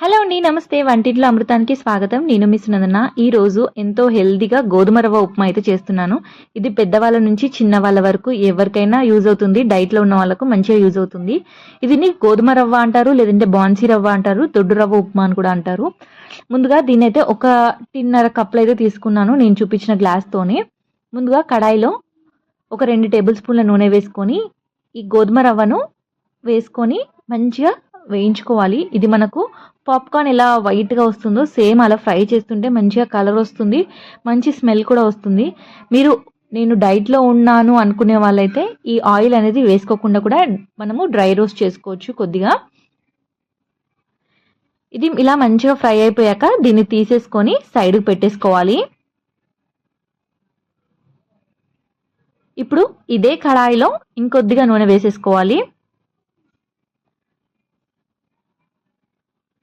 Hello అండి నమస్తే. వంటింట్లో అమృతానికి స్వాగతం. నేను మిస్ నందన. ఈ రోజు ఎంతో హెల్దీగా గోధుమ రవ్వ ఉప్మా అయితే చేస్తున్నాను. ఇది పెద్దవాళ్ళ నుంచి చిన్న వాళ్ళ వరకు ఎవరికైనా యూజ్ అవుతుంది. డైట్లో ఉన్న వాళ్ళకు మంచిగా యూజ్ అవుతుంది. ఇది గోధుమ రవ్వ అంటారు లేదంటే బాన్సీ రవ్వ అంటారు దొడ్డు రవ్వ ఉప్మా అని కూడా అంటారు. ముందుగా దీన్ని అయితే ఒక టిన్నర కప్లు అయితే తీసుకున్నాను. నేను చూపించిన గ్లాస్తోనే ముందుగా కడాయిలో ఒక రెండు టేబుల్ స్పూన్ల నూనె వేసుకొని ఈ గోధుమ రవ్వను వేసుకొని మంచిగా వేయించుకోవాలి. ఇది మనకు పాప్కార్న్ ఎలా వైట్గా వస్తుందో సేమ్ అలా ఫ్రై చేస్తుంటే మంచిగా కలర్ వస్తుంది. మంచి స్మెల్ కూడా వస్తుంది. మీరు నేను డైట్లో ఉన్నాను అనుకునే వాళ్ళైతే ఈ ఆయిల్ అనేది వేసుకోకుండా కూడా మనము డ్రై రోస్ట్ చేసుకోవచ్చు కొద్దిగా. ఇది ఇలా మంచిగా ఫ్రై అయిపోయాక దీన్ని తీసేసుకొని సైడ్కి పెట్టేసుకోవాలి. ఇప్పుడు ఇదే కడాయిలో ఇంకొద్దిగా నూనె వేసేసుకోవాలి.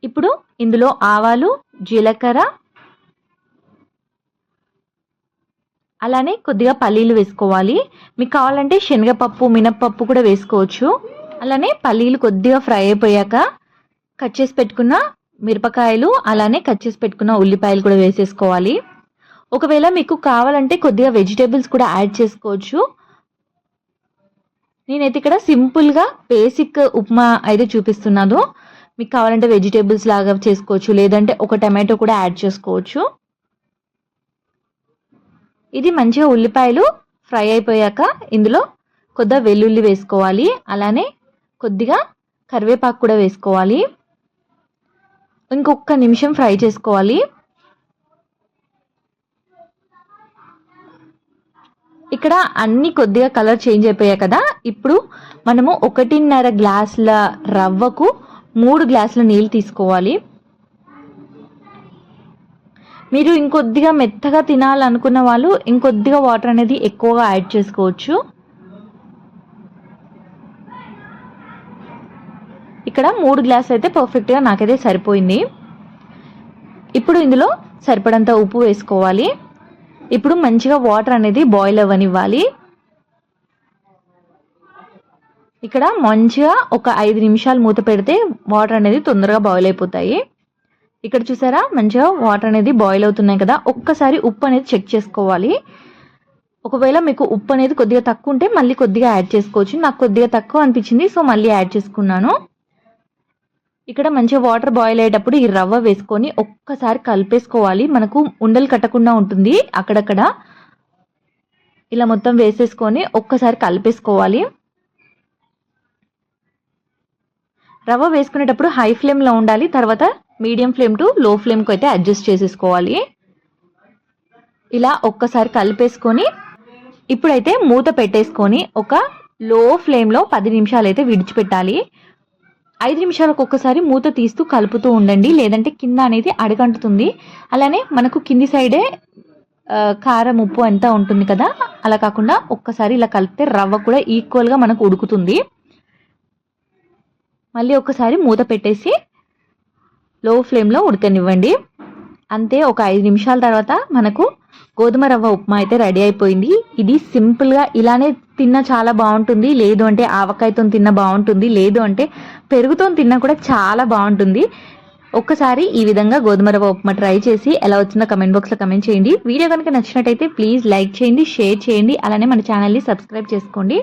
ఇప్పుడు ఇందులో ఆవాలు జీలకర్ర అలానే కొద్దిగా పల్లీలు వేసుకోవాలి. మీకు కావాలంటే శనగపప్పు మినప్పప్పు కూడా వేసుకోవచ్చు. అలానే పల్లీలు కొద్దిగా ఫ్రై అయిపోయాక కట్ చేసి పెట్టుకున్న మిరపకాయలు అలానే కట్ చేసి పెట్టుకున్న ఉల్లిపాయలు కూడా వేసేసుకోవాలి. ఒకవేళ మీకు కావాలంటే కొద్దిగా వెజిటేబుల్స్ కూడా యాడ్ చేసుకోవచ్చు. నేనైతే ఇక్కడ సింపుల్గా బేసిక్ ఉప్మా అయితే చూపిస్తున్నాను. మీకు కావాలంటే వెజిటేబుల్స్ లాగా చేసుకోవచ్చు లేదంటే ఒక టమాటో కూడా యాడ్ చేసుకోవచ్చు. ఇది మంచిగా ఉల్లిపాయలు ఫ్రై అయిపోయాక ఇందులో కొద్దిగా వెల్లుల్లి వేసుకోవాలి అలానే కొద్దిగా కరివేపాకు కూడా వేసుకోవాలి. ఇంకొక నిమిషం ఫ్రై చేసుకోవాలి. ఇక్కడ అన్ని కొద్దిగా కలర్ చేంజ్ అయిపోయాయి కదా ఇప్పుడు మనము ఒకటిన్నర గ్లాసుల రవ్వకు మూడు గ్లాసుల నీళ్ళు తీసుకోవాలి. మీరు ఇంకొద్దిగా మెత్తగా తినాలనుకున్న వాళ్ళు ఇంకొద్దిగా వాటర్ అనేది ఎక్కువగా యాడ్ చేసుకోవచ్చు. ఇక్కడ మూడు గ్లాస్ అయితే పర్ఫెక్ట్గా నాకైతే సరిపోయింది. ఇప్పుడు ఇందులో సరిపడంత ఉప్పు వేసుకోవాలి. ఇప్పుడు మంచిగా వాటర్ అనేది బాయిల్ అవ్వనివ్వాలి. ఇక్కడ మంచిగా ఒక ఐదు నిమిషాలు మూత పెడితే వాటర్ అనేది తొందరగా బాయిల్ అయిపోతాయి. ఇక్కడ చూసారా? మంచిగా వాటర్ అనేది బాయిల్ అవుతున్నాయి కదా. ఒక్కసారి ఉప్పు అనేది చెక్ చేసుకోవాలి. ఒకవేళ మీకు ఉప్పు అనేది కొద్దిగా తక్కువ ఉంటే మళ్ళీ కొద్దిగా యాడ్ చేసుకోవచ్చు. నాకు కొద్దిగా తక్కువ అనిపించింది సో మళ్ళీ యాడ్ చేసుకున్నాను. ఇక్కడ మంచిగా వాటర్ బాయిల్ అయ్యేటప్పుడు ఈ రవ్వ వేసుకొని ఒక్కసారి కలిపేసుకోవాలి. మనకు ఉండలు కట్టకుండా ఉంటుంది అక్కడక్కడ. ఇలా మొత్తం వేసేసుకొని ఒక్కసారి కలిపేసుకోవాలి. రవ్వ వేసుకునేటప్పుడు హై ఫ్లేమ్లో ఉండాలి. తర్వాత మీడియం ఫ్లేమ్ టు లో ఫ్లేమ్కి అయితే అడ్జస్ట్ చేసేసుకోవాలి. ఇలా ఒక్కసారి కలిపేసుకొని ఇప్పుడైతే మూత పెట్టేసుకొని ఒక లో ఫ్లేమ్లో పది నిమిషాలు అయితే విడిచిపెట్టాలి. ఐదు నిమిషాలకు ఒక్కసారి మూత తీస్తూ కలుపుతూ ఉండండి. లేదంటే కింద అనేది అడగంటుతుంది. అలానే మనకు కింది సైడే కారం ఉప్పు అంతా ఉంటుంది కదా? అలా కాకుండా ఒక్కసారి ఇలా కలిపితే రవ్వ కూడా ఈక్వల్గా మనకు ఉడుకుతుంది. మళ్ళీ ఒకసారి మూత పెట్టేసి లో ఫ్లేమ్లో ఉడకనివ్వండి. అంతే ఒక ఐదు నిమిషాల తర్వాత మనకు గోధుమ రవ్వ ఉప్మా అయితే రెడీ అయిపోయింది. ఇది సింపుల్గా ఇలానే తిన్న చాలా బాగుంటుంది. లేదు అంటే ఆవకాయతో తిన్న బాగుంటుంది. లేదు అంటే పెరుగుతో తిన్నా కూడా చాలా బాగుంటుంది. ఒక్కసారి ఈ విధంగా గోధుమ రవ్వ ఉప్మా ట్రై చేసి ఎలా వచ్చిందో కమెంట్ బాక్స్లో కమెంట్ చేయండి. వీడియో కనుక నచ్చినట్టయితే ప్లీజ్ లైక్ చేయండి షేర్ చేయండి. అలానే మన ఛానల్ని సబ్స్క్రైబ్ చేసుకోండి.